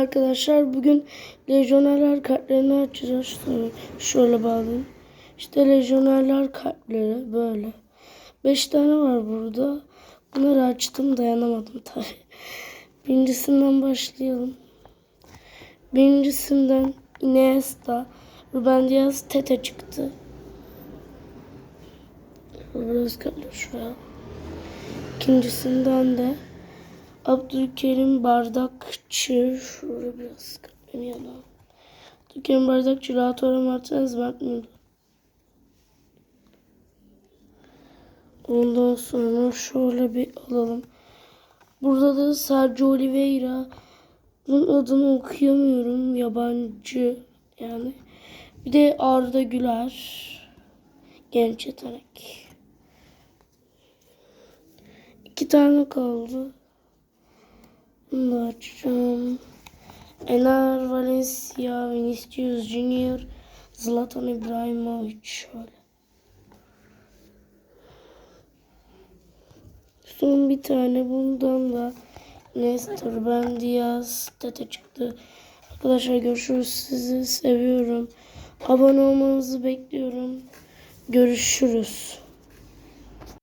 arkadaşlar. Bugün lejyonerler kartlarını açacağız. Şöyle, bağlayayım. İşte lejyonerler kartları böyle. 5 tane var burada. Bunları açtım dayanamadım tabi. Birincisinden başlayalım. Birincisinden Iniesta, Ruben Diaz, Tete çıktı. Biraz kalıyor şuraya. İkincisinden de Abdülkerim Bardakçı. Şurada biraz kapanıyor da. Abdülkerim Bardakçı, Lautaro Martinez, Mert Müldür. Ondan sonra şöyle bir alalım. Burada da Sergio Oliveira. Bunun adını okuyamıyorum. Yabancı yani. Bir de Arda Güler. Genç yetenek. İki tane kaldı. Bunu. Ener Valencia, Vinicius Junior, Zlatan İbrahimovic şöyle. Son bir tane bundan da Nestor Ben Diaz Tete çıktı. Arkadaşlar görüşürüz. Sizi seviyorum. Abone olmanızı bekliyorum. Görüşürüz.